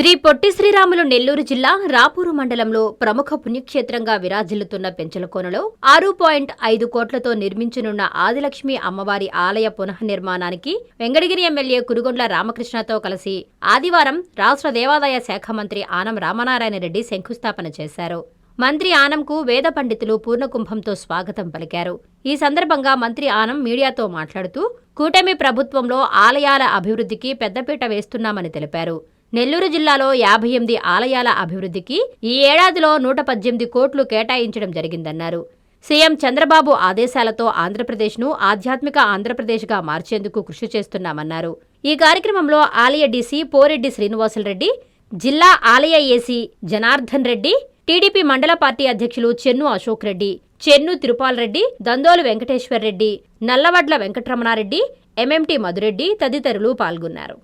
శ్రీ పొట్టి శ్రీరాములు నెల్లూరు జిల్లా రాపూరు మండలంలో ప్రముఖ పుణ్యక్షేత్రంగా విరాజిల్లుతున్న పెంచలకోనలో ఆరు పాయింట్ ఐదు కోట్లతో నిర్మించనున్న ఆదిలక్ష్మి అమ్మవారి ఆలయ పునఃనిర్మాణానికి వెంగడగిరి ఎమ్మెల్యే కురుగొండ్ల రామకృష్ణతో కలిసి ఆదివారం రాష్ట్ర దేవాదాయ శాఖ మంత్రి ఆనం రామనారాయణ రెడ్డి శంకుస్థాపన చేశారు. మంత్రి ఆనంకు వేద పండితులు పూర్ణకుంభంతో స్వాగతం పలికారు. ఈ సందర్భంగా మంత్రి ఆనం మీడియాతో మాట్లాడుతూ కూటమి ప్రభుత్వంలో ఆలయాల అభివృద్ధికి పెద్దపీట వేస్తున్నామని తెలిపారు. నెల్లూరు జిల్లాలో యాభై ఎనిమిది ఆలయాల అభివృద్ధికి ఈ ఏడాదిలో నూట పద్దెనిమిది కోట్లు కేటాయించడం జరిగిందన్నారు. సీఎం చంద్రబాబు ఆదేశాలతో ఆంధ్రప్రదేశ్ను ఆధ్యాత్మిక ఆంధ్రప్రదేశ్గా మార్చేందుకు కృషి చేస్తున్నామన్నారు. ఈ కార్యక్రమంలో ఆలయ డీసీ పోరెడ్డి శ్రీనివాసులరెడ్డి జిల్లా ఆలయ ఏసీ జనార్దన్ రెడ్డి టీడీపీ మండల పార్టీ అధ్యక్షులు చెన్ను అశోక్ రెడ్డి చెన్ను తిరుపాల్ రెడ్డి దందోలు వెంకటేశ్వర్ రెడ్డి నల్లవడ్ల వెంకటరమణారెడ్డి ఎంఎంటి మధురెడ్డి తదితరులు పాల్గొన్నారు.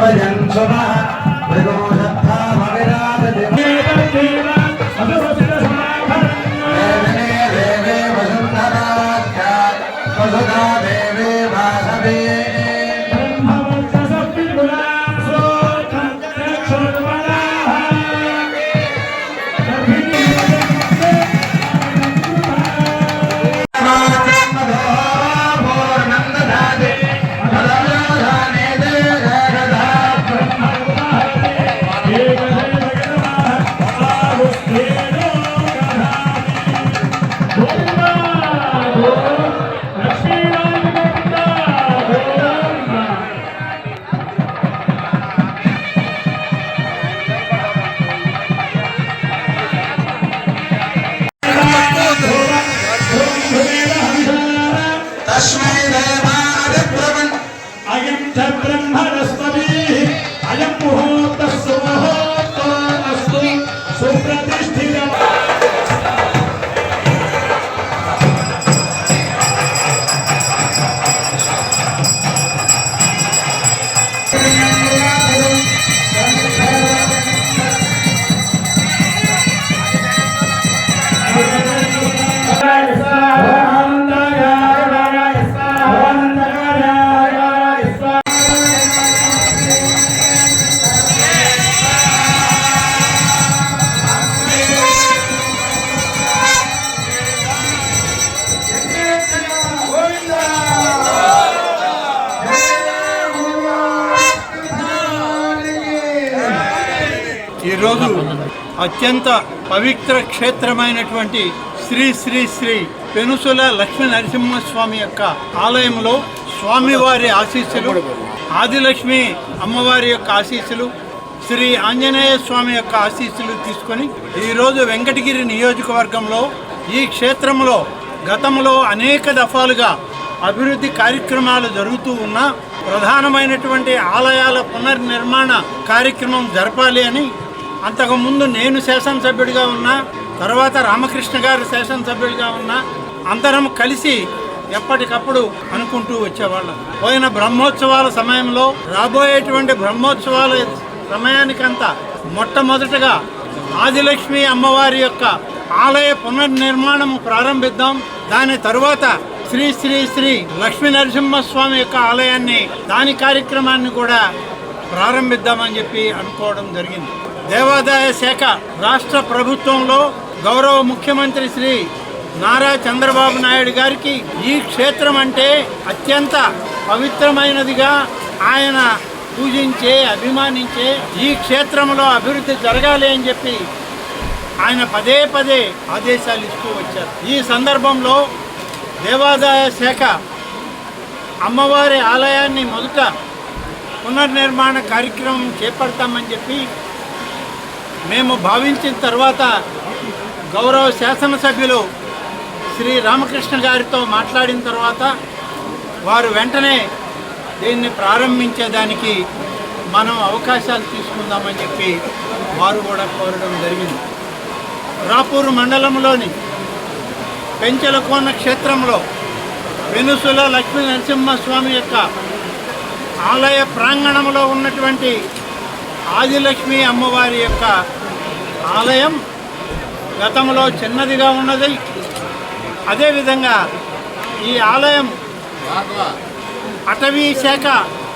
భజన్ భవ భగవాన్ అత్యంత పవిత్ర క్షేత్రమైనటువంటి శ్రీ శ్రీ శ్రీ పెనుసుల లక్ష్మీ నరసింహస్వామి యొక్క ఆలయంలో స్వామివారి ఆశీస్సులు ఆదిలక్ష్మి అమ్మవారి యొక్క ఆశీస్సులు శ్రీ ఆంజనేయ స్వామి యొక్క ఆశీస్సులు తీసుకొని ఈరోజు వెంకటగిరి నియోజకవర్గంలో ఈ క్షేత్రంలో గతంలో అనేక దఫాలుగా అభివృద్ధి కార్యక్రమాలు జరుగుతూ ఉన్నా ప్రధానమైనటువంటి ఆలయాల పునర్నిర్మాణ కార్యక్రమం జరపాలి అని అంతకుముందు నేను శాసనసభ్యుడిగా ఉన్నా తర్వాత రామకృష్ణ గారు శాసనసభ్యుడిగా ఉన్నా అందరం కలిసి ఎప్పటికప్పుడు అనుకుంటూ వచ్చేవాళ్ళం. పోయిన బ్రహ్మోత్సవాల సమయంలో రాబోయేటువంటి బ్రహ్మోత్సవాల సమయానికంతా మొట్టమొదటగా ఆదిలక్ష్మి అమ్మవారి యొక్క ఆలయ పునర్నిర్మాణం ప్రారంభిద్దాం. దాని తరువాత శ్రీ శ్రీ శ్రీ లక్ష్మీ నరసింహస్వామి యొక్క ఆలయాన్ని దాని కార్యక్రమాన్ని కూడా ప్రారంభిద్దామని చెప్పి అనుకోవడం జరిగింది. దేవాదాయ శాఖ రాష్ట్ర ప్రభుత్వంలో గౌరవ ముఖ్యమంత్రి శ్రీ నారా చంద్రబాబు నాయుడు గారికి ఈ క్షేత్రం అంటే అత్యంత పవిత్రమైనదిగా ఆయన పూజించే అభిమానించే ఈ క్షేత్రంలో అభివృద్ధి జరగాలి అని చెప్పి ఆయన పదే పదే ఆదేశాలు ఇస్తూ వచ్చారు. ఈ సందర్భంలో దేవాదాయ శాఖ అమ్మవారి ఆలయాన్ని మొదట పునర్నిర్మాణ కార్యక్రమం చేపడతామని చెప్పి మేము భావించిన తర్వాత గౌరవ శాసనసభ్యులు శ్రీ రామకృష్ణ గారితో మాట్లాడిన తర్వాత వారు వెంటనే దీన్ని ప్రారంభించేదానికి మనం అవకాశాలు తీసుకుందామని చెప్పి వారు కూడా కోరడం జరిగింది. రాపూరు మండలంలోని పెంచలకోన క్షేత్రంలో వెనుసుల లక్ష్మీ నరసింహస్వామి యొక్క ఆలయ ప్రాంగణంలో ఉన్నటువంటి ఆదిలక్ష్మి అమ్మవారి యొక్క ఆలయం గతంలో చిన్నదిగా ఉన్నది. అదేవిధంగా ఈ ఆలయం అటవీ శాఖ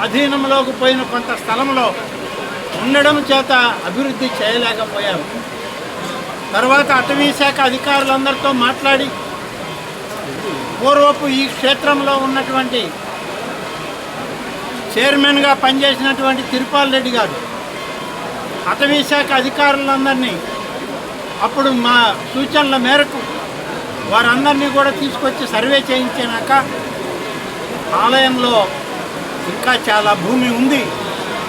అధీనంలోకి పోయిన కొంత స్థలంలో ఉండడం చేత అభివృద్ధి చేయలేకపోయాము తర్వాత అటవీ శాఖ అధికారులందరితో మాట్లాడి పూర్వపు ఈ క్షేత్రంలో ఉన్నటువంటి చైర్మన్గా పనిచేసినటువంటి తిరుపాల్ రెడ్డి గారు అటవీ శాఖ అధికారులందరినీ అప్పుడు మా సూచనల మేరకు వారందరినీ కూడా తీసుకొచ్చి సర్వే చేయించాక ఆలయంలో ఇంకా చాలా భూమి ఉంది.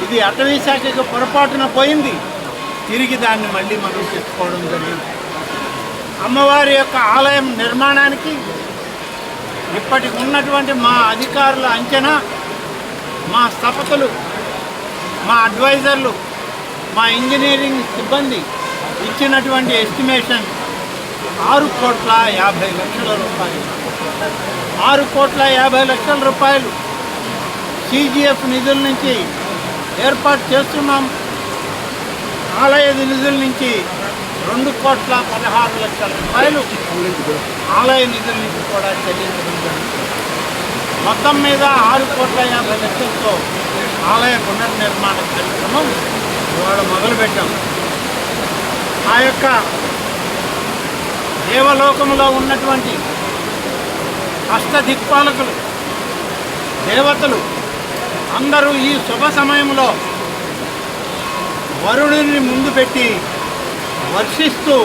ఇది అటవీ శాఖకు పొరపాటున పోయింది. తిరిగి దాన్ని మళ్ళీ మనం తెచ్చుకోవడం జరిగింది. అమ్మవారి యొక్క ఆలయం నిర్మాణానికి ఇప్పటికి ఉన్నటువంటి మా అధికారుల అంచనా మా స్థపతులు మా అడ్వైజర్లు మా ఇంజనీరింగ్ సిబ్బంది ఇచ్చినటువంటి ఎస్టిమేషన్ ఆరు కోట్ల యాభై లక్షల రూపాయలు. ఆరు కోట్ల యాభై లక్షల రూపాయలు సిజిఎఫ్ నిధుల నుంచి ఏర్పాటు చేస్తున్నాం. ఆలయ నిధుల నుంచి రెండు కోట్ల పదహారు లక్షల రూపాయలు ఆలయ నిధుల నుంచి కూడా చెల్లించడం మొత్తం మీద ఆరు కోట్ల యాభై లక్షలతో ఆలయ పునర్నిర్మాణ కార్యక్రమం ఇవాళ మొదలుపెట్టాం ఆ యొక్క దేవలోకంలో ఉన్నటువంటి అష్టదిక్పాలకులు దేవతలు అందరూ ఈ శుభ సమయంలో వరుణుని ముందు పెట్టి వర్షిస్తూ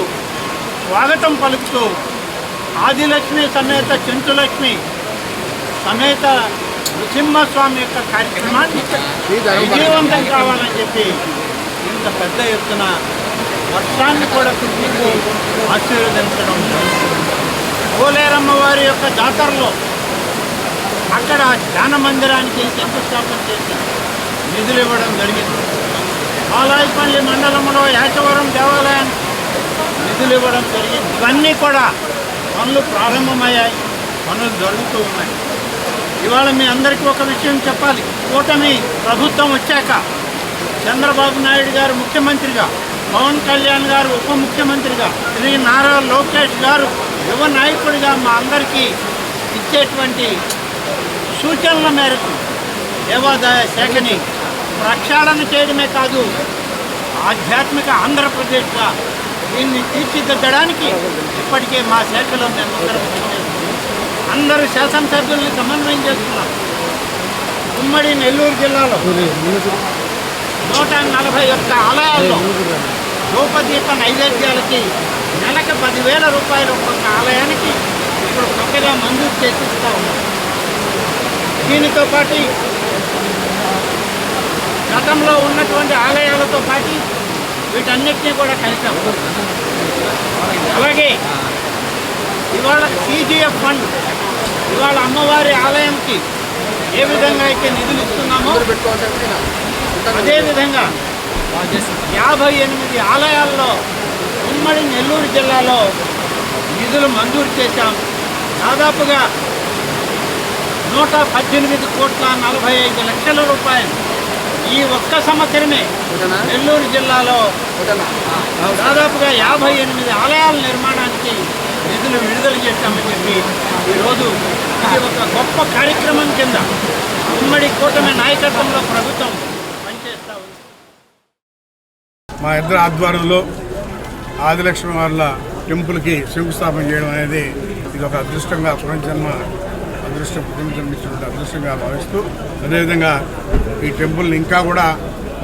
స్వాగతం పలుకుతూ ఆదిలక్ష్మి సమేత చెంచులక్ష్మి సమేత నృసింహస్వామి యొక్క కార్యక్రమాన్ని విజయవంతం కావాలని చెప్పి ఇంత పెద్ద ఎత్తున వర్షాన్ని కూడా కురిపించి ఆశీర్వదించడం పోలేరమ్మ వారి యొక్క జాతరలో అక్కడ ధ్యాన మందిరానికి శంకుస్థాపన చేసి నిధులు ఇవ్వడం జరిగింది. ఆలాయపల్లి మండలంలో యాచవరం దేవాలయానికి నిధులు ఇవ్వడం జరిగింది. ఇవన్నీ కూడా పనులు ప్రారంభమయ్యాయి. పనులు జరుగుతూ ఉన్నాయి. ఇవాళ మీ అందరికీ ఒక విషయం చెప్పాలి. కూటమి ప్రభుత్వం వచ్చాక చంద్రబాబు నాయుడు గారు ముఖ్యమంత్రిగా పవన్ కళ్యాణ్ గారు ఉప ముఖ్యమంత్రిగా శ్రీ నారా లోకేష్ గారు యువ నాయకుడిగా మా అందరికీ ఇచ్చేటువంటి సూచనల మేరకు దేవాదాయ శాఖని ప్రక్షాళన చేయడమే కాదు ఆధ్యాత్మిక ఆంధ్రప్రదేశ్గా దీన్ని తీర్చిదిద్దడానికి ఇప్పటికే మా శాఖలో మేము అందరూ శాసనసభ్యుల్ని సమన్వయం చేస్తున్నాం ఉమ్మడి నెల్లూరు జిల్లాలో నూట నలభై ఒక్క ఆలయాల్లో ధూపదీప నైవేద్యాలకి నెలకు పదివేల రూపాయలు ఒక్కొక్క ఆలయానికి ఇప్పుడు కొత్తగా మంజూరు చేసిస్తూ ఉన్నాం. దీనితో పాటు గతంలో ఉన్నటువంటి ఆలయాలతో పాటు వీటన్నిటినీ కూడా కలిసాం. అలాగే ఇవాళ సీజీఎఫ్ ఫండ్ ఇవాళ అమ్మవారి ఆలయంకి ఏ విధంగా అయితే నిధులు ఇస్తున్నామో అదేవిధంగా యాభై ఎనిమిది ఆలయాల్లో ఉమ్మడి నెల్లూరు జిల్లాలో నిధులు మంజూరు చేశాం. దాదాపుగా నూట పద్దెనిమిది కోట్ల నలభై ఐదు లక్షల రూపాయలు ఈ ఒక్క సంవత్సరమే నెల్లూరు జిల్లాలో దాదాపుగా యాభై ఎనిమిది ఆలయాల నిర్మాణానికి నిధులు విడుదల చేశామని చెప్పి ఈరోజు ఇది ఒక గొప్ప కార్యక్రమం కింద ఉమ్మడి కూటమి నాయకత్వంలో ప్రభుత్వం మా ఇద్దరు ఆధ్వర్యంలో ఆదిలక్ష్మి వార్ల టెంపుల్కి శంకుస్థాపన చేయడం అనేది ఇది ఒక అదృష్టంగా పురంజన్మ అదృష్టం పునర్జన్మించినటువంటి అదృష్టంగా భావిస్తూ అదేవిధంగా ఈ టెంపుల్ని ఇంకా కూడా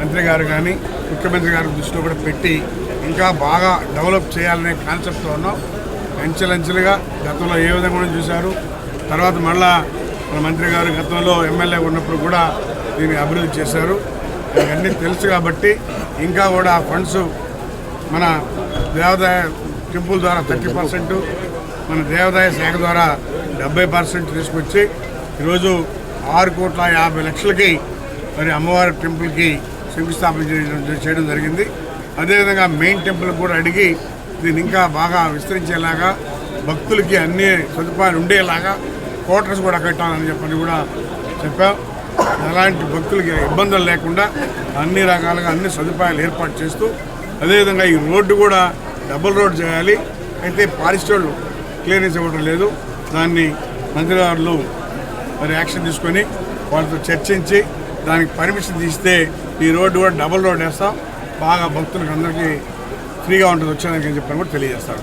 మంత్రి గారు కానీ ముఖ్యమంత్రి గారి దృష్టిలో కూడా పెట్టి ఇంకా బాగా డెవలప్ చేయాలనే కాన్సెప్ట్లో ఉన్నాం. అంచెలంచెలుగా గతంలో ఏ విధంగా కూడా చూశారు. తర్వాత మళ్ళా మన మంత్రి గారు గతంలో ఎమ్మెల్యే ఉన్నప్పుడు కూడా దీన్ని అభివృద్ధి చేశారు. ఇవన్నీ తెలుసు కాబట్టి ఇంకా కూడా ఆ ఫండ్స్ మన దేవాదాయ టెంపుల్ ద్వారా థర్టీ పర్సెంట్ మన దేవాదాయ శాఖ ద్వారా డెబ్బై పర్సెంట్ తీసుకొచ్చి ఈరోజు ఆరు కోట్ల యాభై లక్షలకి మరి అమ్మవారి టెంపుల్కి శంకుస్థాపన చేయడం చేయడం జరిగింది. అదేవిధంగా మెయిన్ టెంపుల్ కూడా అడిగి దీన్ని ఇంకా బాగా విస్తరించేలాగా భక్తులకి అన్ని సదుపాయాలు ఉండేలాగా క్వార్టర్స్ కూడా కట్టాలని చెప్పని కూడా చెప్పాం. అలాంటి భక్తులకి ఇబ్బందులు లేకుండా అన్ని రకాలుగా అన్ని సదుపాయాలు ఏర్పాటు చేస్తూ అదేవిధంగా ఈ రోడ్డు కూడా డబుల్ రోడ్ చేయాలి. అయితే ఫారెస్ట్ వాళ్ళు క్లియరెన్స్ ఇవ్వడం లేదు. దాన్ని మంత్రివారులు మరి యాక్షన్ తీసుకొని వాళ్ళతో చర్చించి దానికి పర్మిషన్ తీస్తే ఈ రోడ్డు కూడా డబుల్ రోడ్ వేస్తాం. బాగా భక్తులకు అందరికీ ఫ్రీగా ఉంటుంది. వచ్చేదానికి అని చెప్పని కూడా తెలియజేస్తాను.